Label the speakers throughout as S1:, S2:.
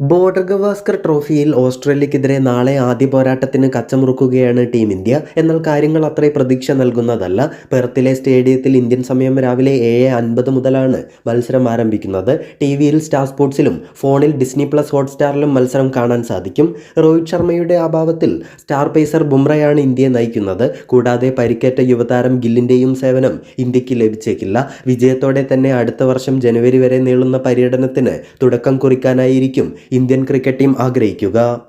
S1: Border Gavaskar ട്രോഫിയിൽ ഓസ്ട്രേലിയക്കെതിരെ നാളെ ആദ്യ പോരാട്ടത്തിന് കച്ചമുറുക്കുകയാണ് ടീം ഇന്ത്യ. എന്നാൽ കാര്യങ്ങൾ അത്രയും പ്രതീക്ഷ നൽകുന്നതല്ല. പെർത്തിലെ സ്റ്റേഡിയത്തിൽ ഇന്ത്യൻ സമയം രാവിലെ ഏഴ് അൻപത് മുതലാണ് മത്സരം ആരംഭിക്കുന്നത്. ടി വിയിൽ സ്റ്റാർ സ്പോർട്സിലും ഫോണിൽ ഡിസ്നി പ്ലസ് ഹോട്ട്സ്റ്റാറിലും മത്സരം കാണാൻ സാധിക്കും. രോഹിത് ശർമ്മയുടെ അഭാവത്തിൽ സ്റ്റാർ പേസർ ബുംറയാണ് ഇന്ത്യയെ നയിക്കുന്നത്. കൂടാതെ പരിക്കേറ്റ യുവതാരം ഗില്ലിന്റെയും സേവനം ഇന്ത്യയ്ക്ക് ലഭിച്ചേക്കില്ല. വിജയത്തോടെ തന്നെ അടുത്ത വർഷം ജനുവരി വരെ നീളുന്ന പര്യടനത്തിന് തുടക്കം കുറിക്കാനായിരിക്കും ഇന്ത്യൻ ക്രിക്കറ്റ് ടീം ആഗ്രഹിക്കുക.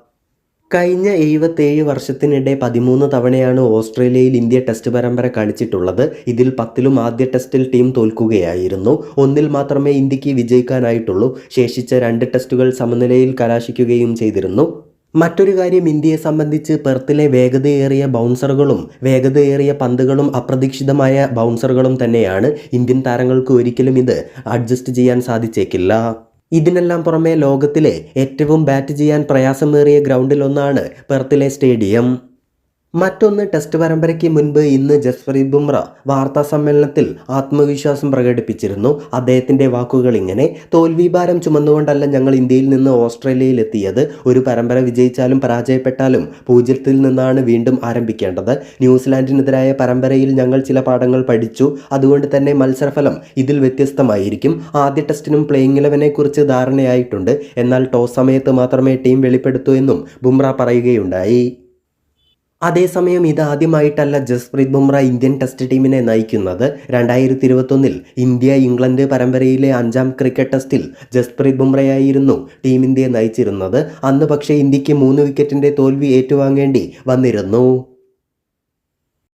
S1: കഴിഞ്ഞ എഴുപത്തേഴ് വർഷത്തിനിടെ പതിമൂന്ന് തവണയാണ് ഓസ്ട്രേലിയയിൽ ഇന്ത്യ ടെസ്റ്റ് പരമ്പര കളിച്ചിട്ടുള്ളത്. ഇതിൽ പത്തിലും ആദ്യ ടെസ്റ്റിൽ ടീം തോൽക്കുകയായിരുന്നു. ഒന്നിൽ മാത്രമേ ഇന്ത്യയ്ക്ക് വിജയിക്കാനായിട്ടുള്ളൂ. ശേഷിച്ച രണ്ട് ടെസ്റ്റുകൾ സമനിലയിൽ കലാശിക്കുകയും ചെയ്തിരുന്നു. മറ്റൊരു കാര്യം ഇന്ത്യയെ സംബന്ധിച്ച് പെർത്തിലെ വേഗതയേറിയ ബൗൺസറുകളും വേഗതയേറിയ പന്തുകളും അപ്രതീക്ഷിതമായ ബൗൺസറുകളും തന്നെയാണ്. ഇന്ത്യൻ താരങ്ങൾക്ക് ഒരിക്കലും ഇത് അഡ്ജസ്റ്റ് ചെയ്യാൻ സാധിച്ചേക്കില്ല. ഇതിനെല്ലാം പുറമെ ലോകത്തിലെ ഏറ്റവും ബാറ്റ് ചെയ്യാൻ പ്രയാസമേറിയ ഗ്രൗണ്ടിലൊന്നാണ് പെർത്തിലെ സ്റ്റേഡിയം. മറ്റൊന്ന് ടെസ്റ്റ് പരമ്പരയ്ക്ക് മുൻപ് ഇന്ന് ജസ്പ്രീത് ബുംറ വാർത്താ സമ്മേളനത്തിൽ ആത്മവിശ്വാസം പ്രകടിപ്പിച്ചിരുന്നു. അദ്ദേഹത്തിന്റെ വാക്കുകൾ ഇങ്ങനെ തോൽവി ഭാരം ചുമന്നുകൊണ്ടല്ല ഞങ്ങൾ ഇന്ത്യയിൽ നിന്ന് ഓസ്ട്രേലിയയിൽ എത്തിയത് ഒരു പരമ്പര വിജയിച്ചാലും പരാജയപ്പെട്ടാലും പൂജ്യത്തിൽ നിന്നാണ് വീണ്ടും ആരംഭിക്കേണ്ടത്. ന്യൂസിലാൻഡിനെതിരായ പരമ്പരയിൽ ഞങ്ങൾ ചില പാഠങ്ങൾ പഠിച്ചു. അതുകൊണ്ട് തന്നെ മത്സരഫലം ഇതിൽ വ്യത്യസ്തമായിരിക്കും. ആദ്യ ടെസ്റ്റിനും പ്ലേയിങ് ഇലവനെക്കുറിച്ച് ധാരണയായിട്ടുണ്ട്. എന്നാൽ ടോസ് സമയത്ത് മാത്രമേ ടീം വെളിപ്പെടുത്തൂ എന്നും ബുംറ പറയുകയുണ്ടായി. അതേസമയം ഇതാദ്യമായിട്ടല്ല ജസ്പ്രീത് ബുംറ ഇന്ത്യൻ ടെസ്റ്റ് ടീമിനെ നയിക്കുന്നത്. രണ്ടായിരത്തി ഇരുപത്തൊന്നിൽ ഇന്ത്യ ഇംഗ്ലണ്ട് പരമ്പരയിലെ അഞ്ചാം ക്രിക്കറ്റ് ടെസ്റ്റിൽ ജസ്പ്രീത് ബുംറയായിരുന്നു ടീം ഇന്ത്യയെ നയിച്ചിരുന്നത്. അന്ന് പക്ഷേ ഇന്ത്യയ്ക്ക് മൂന്ന് വിക്കറ്റിന്റെ തോൽവി ഏറ്റുവാങ്ങേണ്ടി വന്നിരുന്നു.